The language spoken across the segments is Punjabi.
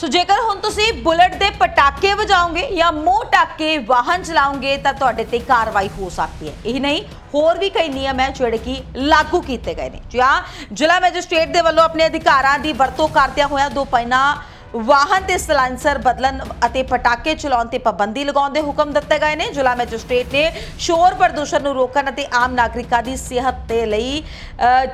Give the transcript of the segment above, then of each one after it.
ਸੋ ਜੇਕਰ ਹੁਣ ਤੁਸੀਂ ਬੁਲਟ ਦੇ ਪਟਾਕੇ ਵਜਾਓਗੇ ਜਾਂ ਮੂੰਹ ਢੱਕ ਕੇ ਵਾਹਨ ਚਲਾਓਗੇ, ਤਾਂ ਤੁਹਾਡੇ ਤੇ ਕਾਰਵਾਈ ਹੋ ਸਕਦੀ ਹੈ। ਇਹ ਨਹੀਂ, ਹੋਰ ਵੀ ਕਈ ਨਿਯਮ ਹੈ ਜਿਹੜੇ ਕਿ ਲਾਗੂ ਕੀਤੇ ਗਏ ਨੇ। ਜਾਂ ਜ਼ਿਲ੍ਹਾ ਮੈਜਿਸਟ੍ਰੇਟ ਦੇ ਵੱਲੋਂ ਆਪਣੇ ਅਧਿਕਾਰਾਂ ਦੀ ਵਰਤੋਂ ਕਰਦਿਆਂ ਹੋਇਆ ਦੋ ਪਹਿਨਾ ਵਾਹਨ ਤੇ ਸਲਾਂਸਰ ਬਦਲਣ ਅਤੇ ਪਟਾਕੇ ਚਲਾਉਣ ਤੇ ਪਾਬੰਦੀ ਲਗਾਉਣ ਦੇ ਹੁਕਮ ਦਿੱਤੇ ਗਏ ਨੇ। ਜ਼ਿਲ੍ਹਾ ਮੈਜਿਸਟ੍ਰੇਟ ਨੇ ਸ਼ੋਰ ਪ੍ਰਦੂਸ਼ਣ ਨੂੰ ਰੋਕਣ ਅਤੇ ਆਮ ਨਾਗਰਿਕਾਂ ਦੀ ਸਿਹਤ ਦੇ ਲਈ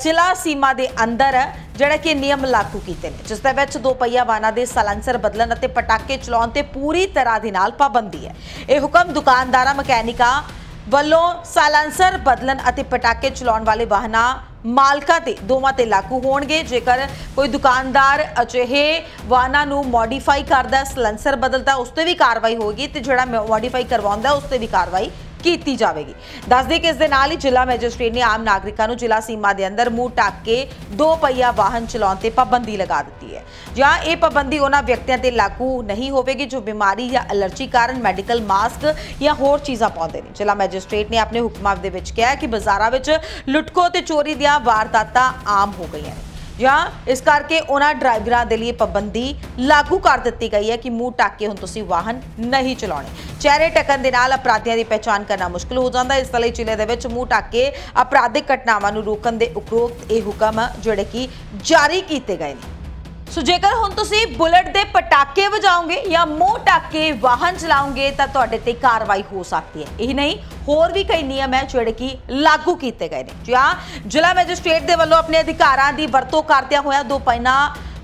ਜ਼ਿਲ੍ਹਾ ਸੀਮਾ ਦੇ ਅੰਦਰ ਜਿਹੜਾ ਕਿ ਨਿਯਮ ਲਾਗੂ ਕੀਤੇ ਨੇ, ਜਿਸ ਦੇ ਵਿੱਚ ਦੋ ਪਹੀਆ ਵਾਹਨਾਂ ਦੇ ਸਲਾਂਸਰ ਬਦਲਣ ਅਤੇ ਪਟਾਕੇ ਚਲਾਉਣ ਤੇ ਪੂਰੀ ਤਰ੍ਹਾਂ ਦੇ ਨਾਲ ਪਾਬੰਦੀ ਹੈ। ਇਹ ਹੁਕਮ ਦੁਕਾਨਦਾਰਾਂ, ਮਕੈਨਿਕਾਂ ਵੱਲੋਂ ਸਾਲਾਂਸਰ ਬਦਲਣ ਅਤੇ ਪਟਾਕੇ ਚਲਾਉਣ ਵਾਲੇ ਵਾਹਨਾਂ ਮਾਲਕਾਂ ਤੇ ਦੋਵਾਂ ਤੇ ਲਾਗੂ ਹੋਣਗੇ। ਜੇਕਰ ਕੋਈ ਦੁਕਾਨਦਾਰ ਅਜਿਹੇ ਵਾਹਨਾਂ ਨੂੰ ਮੋਡੀਫਾਈ ਕਰਦਾ, ਸਲੈਂਸਰ ਬਦਲਦਾ, ਉਸ ਤੇ ਵੀ ਕਾਰਵਾਈ ਹੋਏਗੀ ਤੇ ਜਿਹੜਾ ਮੋਡੀਫਾਈ ਕਰਵਾਉਂਦਾ, ਉਸ ਤੇ ਵੀ ਕਾਰਵਾਈ ਕੀਤੀ ਜਾਵੇਗੀ। ਦੱਸਦੇ ਕਿ ਇਸ ਦੇ ਨਾਲ ਹੀ ਜ਼ਿਲ੍ਹਾ ਮੈਜਿਸਟ੍ਰੇਟ ਨੇ ਆਮ ਨਾਗਰਿਕਾਂ ਨੂੰ ਜ਼ਿਲ੍ਹਾ ਸੀਮਾ ਦੇ ਅੰਦਰ ਮੂੰਹ ਢੱਕ ਕੇ ਦੋ ਪਹੀਆ ਵਾਹਨ ਚਲਾਉਣ ਤੇ ਪਾਬੰਦੀ ਲਗਾ ਦਿੱਤੀ ਹੈ। ਜਾਂ ਇਹ ਪਾਬੰਦੀ ਉਹਨਾਂ ਵਿਅਕਤੀਆਂ ਤੇ ਲਾਗੂ ਨਹੀਂ ਹੋਵੇਗੀ ਜੋ ਬਿਮਾਰੀ ਜਾਂ ਅਲਰਜੀ ਕਾਰਨ ਮੈਡੀਕਲ ਮਾਸਕ ਜਾਂ ਹੋਰ ਚੀਜ਼ਾਂ ਪਾਉਂਦੇ ਨੇ। ਜ਼ਿਲ੍ਹਾ ਮੈਜਿਸਟ੍ਰੇਟ ਨੇ ਆਪਣੇ ਹੁਕਮਾਂ ਦੇ ਵਿੱਚ ਕਿਹਾ ਕਿ ਬਾਜ਼ਾਰਾਂ ਵਿੱਚ ਲੁੱਟਖੋ ਤੇ ਚੋਰੀ ਦੀਆਂ ਵਾਰਦਾਤਾਂ ਆਮ ਹੋ ਗਈਆਂ ਨੇ। ਜਾਂ ਇਸ ਕਰਕੇ ਉਹਨਾਂ ਡਰਾਈਵਰਾਂ ਦੇ ਲਈ ਪਾਬੰਦੀ ਲਾਗੂ ਕਰ ਦਿੱਤੀ ਗਈ ਹੈ ਕਿ ਮੂੰਹ ਢੱਕ ਕੇ ਹੁਣ ਤੁਸੀਂ ਵਾਹਨ ਨਹੀਂ ਚਲਾਉਣੇ। ਚਿਹਰੇ ਟਕਣ ਦੇ ਨਾਲ ਅਪਰਾਧੀਆਂ ਦੀ ਪਛਾਣ ਕਰਨਾ ਮੁਸ਼ਕਲ ਹੋ ਜਾਂਦਾ ਇਸ ਲਈ ਜ਼ਿਲ੍ਹੇ ਦੇ ਵਿੱਚ ਮੂੰਹ ਢੱਕ ਕੇ ਅਪਰਾਧਿਕ ਘਟਨਾਵਾਂ ਨੂੰ ਰੋਕਣ ਦੇ ਉਪਰੋਕਤ ਇਹ ਹੁਕਮ ਜਿਹੜੇ ਕਿ ਜਾਰੀ ਕੀਤੇ ਗਏ ਨੇ। ਸੋ ਜੇਕਰ ਹੁਣ ਤੁਸੀਂ ਬੁਲਟ ਦੇ ਪਟਾਕੇ ਵਜਾਓਗੇ ਜਾਂ ਮੂੰਹ ਢੱਕ ਕੇ ਵਾਹਨ ਚਲਾਓਗੇ, ਤਾਂ ਤੁਹਾਡੇ ਤੇ ਕਾਰਵਾਈ ਹੋ ਸਕਦੀ ਹੈ। ਇਹ ਨਹੀਂ, ਹੋਰ ਵੀ ਕਈ ਨਿਯਮ ਹੈ ਜਿਹੜੇ ਕਿ ਲਾਗੂ ਕੀਤੇ ਗਏ ਨੇ। ਜਾਂ ਜ਼ਿਲ੍ਹਾ ਮੈਜਿਸਟ੍ਰੇਟ ਦੇ ਵੱਲੋਂ ਆਪਣੇ ਅਧਿਕਾਰਾਂ ਦੀ ਵਰਤੋਂ ਕਰਦਿਆਂ ਹੋਇਆ ਦੋ ਪਹਿਨਾ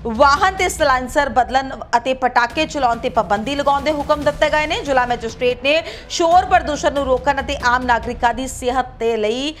ਵਾਹਨ ਤੇ ਸਲਾਂਸਰ ਬਦਲਣ ਅਤੇ ਪਟਾਕੇ ਚਲਾਉਣ ਤੇ ਪਾਬੰਦੀ ਲਗਾਉਣ ਦੇ ਹੁਕਮ ਦਿੱਤੇ ਗਏ ਨੇ। ਜ਼ਿਲ੍ਹਾ ਮੈਜਿਸਟ੍ਰੇਟ ਨੇ ਸ਼ੋਰ ਪ੍ਰਦੂਸ਼ਣ ਨੂੰ ਰੋਕਣ ਅਤੇ ਆਮ ਨਾਗਰਿਕਾਂ ਦੀ ਸਿਹਤ ਦੇ ਲਈ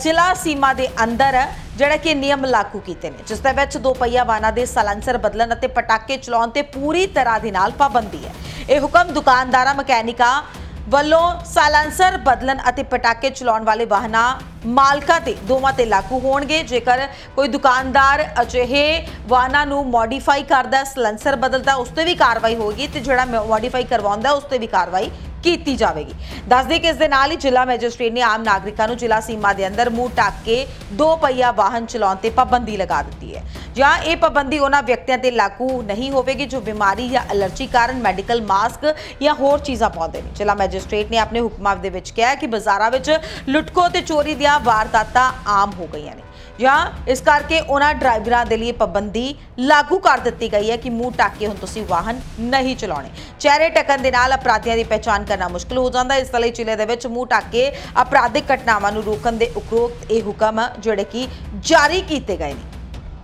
ਜ਼ਿਲ੍ਹਾ ਸੀਮਾ ਦੇ ਅੰਦਰ ਜਿਹੜਾ ਕਿ ਨਿਯਮ ਲਾਗੂ ਕੀਤੇ ਨੇ। ਜਿਸ ਦੇ ਵਿੱਚ ਦੋ ਪਹੀਆ ਵਾਹਨਾਂ ਦੇ ਸਲਾਂਸਰ ਬਦਲਣ ਅਤੇ ਪਟਾਕੇ ਚਲਾਉਣ ਤੇ ਪੂਰੀ ਤਰ੍ਹਾਂ ਦੇ ਨਾਲ ਪਾਬੰਦੀ ਹੈ। ਇਹ ਹੁਕਮ ਦੁਕਾਨਦਾਰਾਂ, ਮਕੈਨਿਕਾਂ ਵੱਲੋਂ ਸਾਲਾਂਸਰ ਬਦਲਣ ਅਤੇ ਪਟਾਕੇ ਚਲਾਉਣ ਵਾਲੇ ਵਾਹਨਾਂ ਮਾਲਕਾਂ ਤੇ ਦੋਵਾਂ ਤੇ ਲਾਗੂ ਹੋਣਗੇ। ਜੇਕਰ ਕੋਈ ਦੁਕਾਨਦਾਰ ਅਜਿਹੇ ਵਾਹਨਾਂ ਨੂੰ ਮੋਡੀਫਾਈ ਕਰਦਾ, ਸਲੈਂਸਰ ਬਦਲਦਾ, ਉਸ ਤੇ ਵੀ ਕਾਰਵਾਈ ਹੋਏਗੀ ਤੇ ਜਿਹੜਾ ਮੋਡੀਫਾਈ ਕਰਵਾਉਂਦਾ, ਉਸ ਤੇ ਵੀ ਕਾਰਵਾਈ ਕੀਤੀ ਜਾਵੇਗੀ। ਦੱਸਦੇ ਕਿ ਇਸ ਦੇ ਨਾਲ ਹੀ ਜ਼ਿਲ੍ਹਾ ਮੈਜਿਸਟ੍ਰੇਟ ਨੇ ਆਮ ਨਾਗਰਿਕਾਂ ਨੂੰ ਜ਼ਿਲ੍ਹਾ ਸੀਮਾ ਦੇ ਅੰਦਰ ਮੂੰਹ ਢੱਕ ਕੇ ਦੋ ਪਹੀਆ ਵਾਹਨ ਚਲਾਉਣ ਤੇ ਪਾਬੰਦੀ ਲਗਾ ਦਿੱਤੀ ਹੈ। ਜਾਂ ਇਹ ਪਾਬੰਦੀ ਉਹਨਾਂ ਵਿਅਕਤੀਆਂ ਤੇ ਲਾਗੂ ਨਹੀਂ ਹੋਵੇਗੀ ਜੋ ਬਿਮਾਰੀ ਜਾਂ ਅਲਰਜੀ ਕਾਰਨ ਮੈਡੀਕਲ ਮਾਸਕ ਜਾਂ ਹੋਰ ਚੀਜ਼ਾਂ ਪਾਉਂਦੇ ਨੇ। ਜ਼ਿਲ੍ਹਾ ਮੈਜਿਸਟ੍ਰੇਟ ਨੇ ਆਪਣੇ ਹੁਕਮਾਂ ਦੇ ਵਿੱਚ ਕਿਹਾ ਕਿ ਬਾਜ਼ਾਰਾਂ ਵਿੱਚ ਲੁੱਟਕੋ ਤੇ ਚੋਰੀ ਦੀਆਂ ਵਾਰਦਾਤਾਂ ਆਮ ਹੋ ਗਈਆਂ ਨੇ। ਜਾਂ ਇਸ ਕਰਕੇ ਉਹਨਾਂ ਡਰਾਈਵਰਾਂ ਦੇ ਲਈ ਪਾਬੰਦੀ ਲਾਗੂ ਕਰ ਦਿੱਤੀ ਗਈ ਹੈ ਕਿ ਮੂੰਹ ਟੱਕ ਕੇ ਹੁਣ ਤੁਸੀਂ ਵਾਹਨ ਨਹੀਂ ਚਲਾਉਣੇ ਚਿਹਰੇ ਟਕਣ ਦੇ ਨਾਲ ਅਪਰਾਧੀਆਂ ਦੀ ਪਛਾਣ ਕਰਨਾ ਮੁਸ਼ਕਲ ਹੋ ਜਾਂਦਾ ਹੈ। ਇਸ ਲਈ ਜ਼ਿਲ੍ਹੇ ਦੇ ਵਿੱਚ ਮੂੰਹ ਟੱਕ ਕੇ ਅਪਰਾਧਿਕ ਘਟਨਾਵਾਂ ਨੂੰ ਰੋਕਣ ਦੇ ਉਪਰੋਕਤ ਇਹ ਹੁਕਮ ਜਿਹੜੇ ਕਿ ਜਾਰੀ ਕੀਤੇ ਗਏ ਨੇ